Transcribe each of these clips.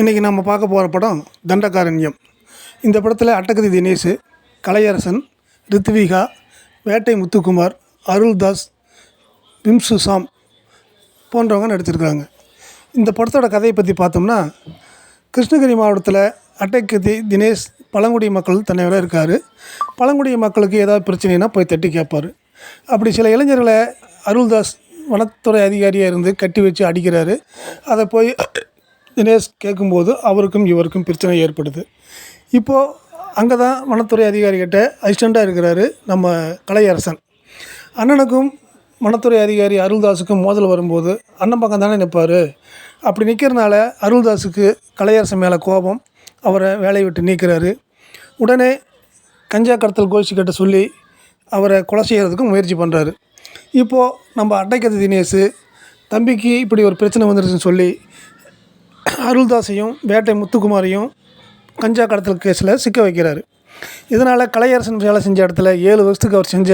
இன்றைக்கி நம்ம பார்க்க போகிற படம் தண்டகாரண்யம் இந்த படத்தில் அட்டகதி தினேஷ் கலையரசன் ரித்விகா வேட்டை முத்துக்குமார் அருள்தாஸ் விம்சு சாம் போன்றவங்க நடிச்சிருக்காங்க. இந்த படத்தோட கதையை பற்றி பார்த்தோம்னா கிருஷ்ணகிரி மாவட்டத்தில் அட்டகதி தினேஷ் பழங்குடி மக்கள் தன்னையோட இருக்கார். பழங்குடி மக்களுக்கு ஏதாவது பிரச்சனைனா போய் தட்டி கேட்பார் அப்படி சில இளைஞர்களை அருள்தாஸ் வனத்துறை அதிகாரியாக இருந்து கட்டி வச்சு அடிக்கிறாரு. அதை போய் தினேஷ் கேட்கும்போது அவருக்கும் இவருக்கும் பிரச்சனை ஏற்படுது. இப்போது அங்கே தான் வனத்துறை அதிகாரிகிட்ட அசிஸ்டண்ட்டாக இருக்கிறாரு நம்ம கலையரசன். அண்ணனுக்கும் வனத்துறை அதிகாரி அருள்தாஸுக்கும் மோதல் வரும்போது அண்ணன் பக்கம் தானே நிற்பார்? அப்படி நிற்கிறனால அருள்தாஸுக்கு கலையரசன் மேலே கோபம். அவரை வேலையை விட்டு நீக்கிறாரு. உடனே கஞ்சா கடத்தல் கோஷிக்கிட்ட சொல்லி அவரை கொலை செய்கிறதுக்கு முயற்சி பண்ணுறாரு இப்போது நம்ம அட்டைக்கது தினேஷு தம்பிக்கு இப்படி ஒரு பிரச்சனை வந்துருச்சுன்னு சொல்லி அருள்தாஸையும் வேட்டை முத்துக்குமாரையும் கஞ்சா கடத்தல் கேஸில் சிக்க வைக்கிறாரு. இதனால் கலையரசன் வேலை செஞ்ச இடத்துல ஏழு வருஷத்துக்கு அவர் செஞ்ச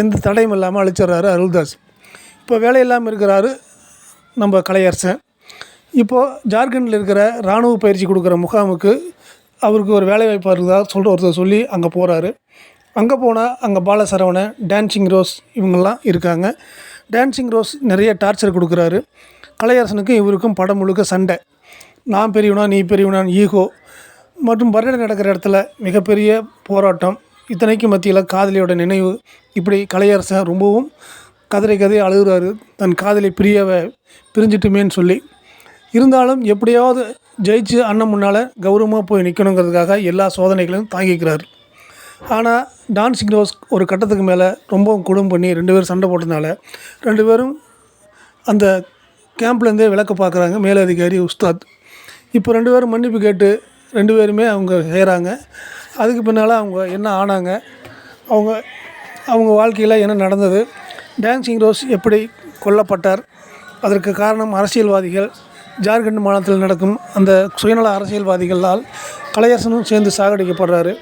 எந்த தடையும் இல்லாமல் அழிச்சிடுறாரு அருள்தாஸ். இப்போ வேலை இல்லாமல் இருக்கிறாரு நம்ம கலையரசன். இப்போது ஜார்க்கண்டில் இருக்கிற இராணுவ பயிற்சி கொடுக்குற முகாமுக்கு அவருக்கு ஒரு வேலை வாய்ப்பு இருக்குதா சொல்கிற ஒருத்தர் சொல்லி அங்கே போகிறாரு அங்கே போனால் அங்கே பாலசரவணன் டான்சிங் ரோஸ் இவங்கெல்லாம் இருக்காங்க. டான்சிங் ரோஸ் நிறைய டார்ச்சர் கொடுக்குறாரு. கலையரசனுக்கும் இவருக்கும் படம் முழுக்க சண்டை. நான் பெரியவனா நீ பெரியவனான் ஈகோ. மற்றும் பரடை நடக்கிற இடத்துல மிகப்பெரிய போராட்டம். இத்தனைக்கும் மத்தியில் காதலியோட நினைவு. இப்படி கலையரசன் ரொம்பவும் கதறி கதை அழுகுறாரு. தன் காதலி பிரியவை பிரிஞ்சிட்டுமேன்னு சொல்லி. இருந்தாலும் எப்படியாவது ஜெயிச்சு அண்ணன் முன்னால் கௌரவமாக போய் நிற்கணுங்கிறதுக்காக எல்லா சோதனைகளையும் தாங்கிக்கிறார். ஆனால் டான்சிங் ரோஸ் ஒரு கட்டத்துக்கு மேலே ரொம்பவும் குடும் பண்ணி ரெண்டு பேரும் சண்டை போட்டதுனால ரெண்டு பேரும் அந்த கேம்ப்லேருந்தே விளக்க பார்க்குறாங்க மேலதிகாரி உஸ்தாத். இப்போ ரெண்டு பேரும் மன்னிப்பு கேட்டு ரெண்டு பேருமே அவங்க செய்கிறாங்க. அதுக்கு பின்னால் அவங்க என்ன ஆனாங்க அவங்க அவங்க வாழ்க்கையில் என்ன நடந்தது டான்சிங் ரோஸ் எப்படி கொல்லப்பட்டார் அதற்கு காரணம் அரசியல்வாதிகள் ஜார்க்கண்ட் மாநிலத்தில் நடக்கும் அந்த சுயநல அரசியல்வாதிகளால் கலையரசனும் சேர்ந்து சாகடிக்கப்படுறாரு.